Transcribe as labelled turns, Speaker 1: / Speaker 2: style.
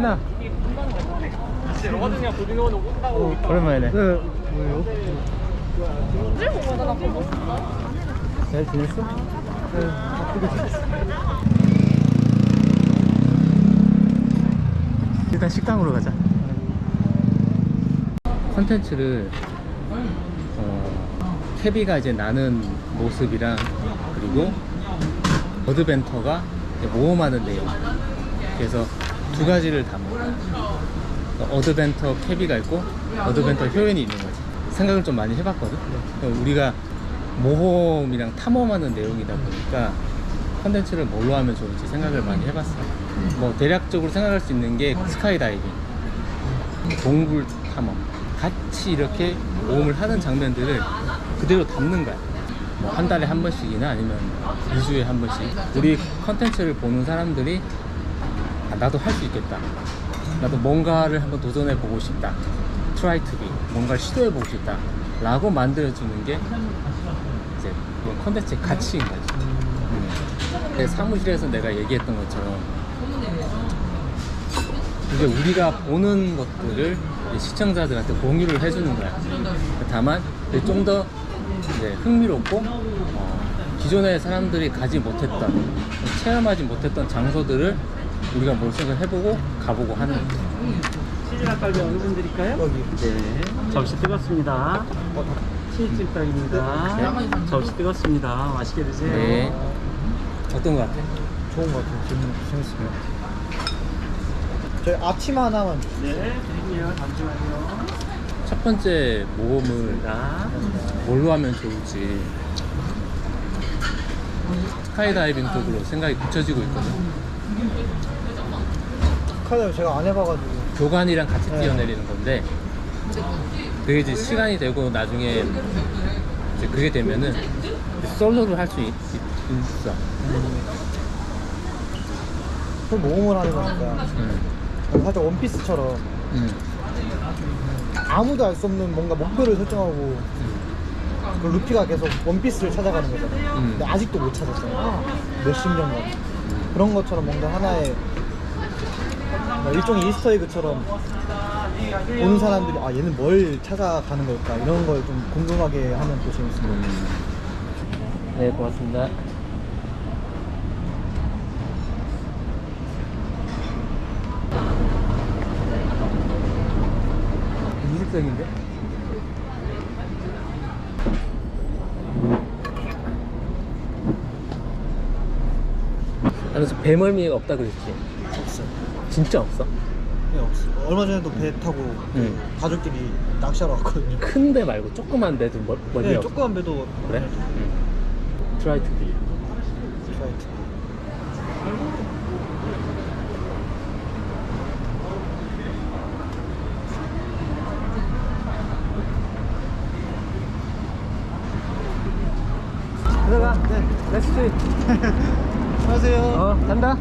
Speaker 1: 누나 어, 오랜만이네
Speaker 2: 네, 뭐예요?
Speaker 1: 잘 지냈어?
Speaker 2: 네, 바쁘게 지냈어.
Speaker 1: 일단 식당으로 가자 컨텐츠를 어, 캐비가 이제 나는 모습이랑 그리고 어드벤터가 모험하는 내용 그래서 두 가지를 담아. 어드벤터 캐비가 있고 어드벤터 효연이 있는 거지. 생각을 좀 많이 해봤거든. 우리가 모험이랑 탐험하는 내용이다 보니까 컨텐츠를 뭘로 하면 좋을지 생각을 많이 해봤어. 뭐 대략적으로 생각할 수 있는 게 스카이다이빙 동굴 탐험. 같이 이렇게 모험을 하는 장면들을 그대로 담는 거야. 뭐 한 달에 한 번씩이나 아니면 2주에 한 번씩. 우리 컨텐츠를 보는 사람들이 아, 나도 할 수 있겠다. 나도 뭔가를 한번 도전해 보고 싶다. 트라이 투비 뭔가를 시도해 보고 싶다. 라고 만들어 주는 게 이제 그런 컨텐츠의 가치인 거지. 음. 내 사무실에서 내가 얘기했던 것처럼 이제 우리가 보는 것들을 시청자들한테 공유를 해주는 거야. 다만 좀 더 흥미롭고 어, 기존의 사람들이 가지 못했던 체험하지 못했던 장소들을 우리가 몰색을 해보고 가보고 하는 거지.
Speaker 3: 치즈 닭갈비 어느 분 드릴까요? 네. 접시 뜨겁습니다. 치즈찜 닭입니다.
Speaker 1: 네.
Speaker 3: 접시 뜨겁습니다. 맛있게 드세요.
Speaker 1: 네. 어떤 거 같아?
Speaker 2: 좋은 것 같아요. 재밌, 재밌을 것 같아요. 저희 앞치마 하나만 주세요.
Speaker 3: 네, 드릴게요. 잠시만요.
Speaker 1: 첫 번째 모험을
Speaker 3: 자,
Speaker 1: 뭘로 하면 좋을지 스카이다이빙 쪽으로 생각이 굳혀지고 있거든.
Speaker 2: 카드 제가 안 해봐가지고.
Speaker 1: 교관이랑 같이
Speaker 2: 네.
Speaker 1: 뛰어내리는 건데 그게 이제 시간이 되고 나중에 이제 그게 되면은 솔로를 할 수 있어.
Speaker 2: 그 모험을 하는 거니까.
Speaker 1: 음.
Speaker 2: 살짝 원피스처럼
Speaker 1: 음.
Speaker 2: 아무도 알 수 없는 뭔가 목표를 설정하고 그 루피가 계속 원피스를 찾아가는 거잖아요.
Speaker 1: 음.
Speaker 2: 근데 아직도 못 찾았잖아요. 몇십 년간. 그런 것처럼 뭔가 하나의 뭐 일종의 이스터에그처럼 보는 사람들이 아 얘는 뭘 찾아가는 걸까 이런 걸 좀 궁금하게 하면 또 재밌을 것 같아요.
Speaker 1: 음. 네, 고맙습니다. 이색적인데? 그래서 배멀미가 없다 그랬지?
Speaker 2: 없어요.
Speaker 1: 진짜 없어?
Speaker 2: 네, 없어요. 얼마 전에도 배 타고
Speaker 1: 응.
Speaker 2: 가족끼리 낚시하러 왔거든요.
Speaker 1: 큰 배 말고 조그만 배도 멀, 멀미
Speaker 2: 네,
Speaker 1: 없어?
Speaker 2: 조그만 배도
Speaker 1: 그래? 트라이 투 비.
Speaker 2: 트라이트.
Speaker 1: 들어가.
Speaker 2: 네.
Speaker 1: 렛츠 도
Speaker 2: 안녕하세요.
Speaker 1: 어, 간다.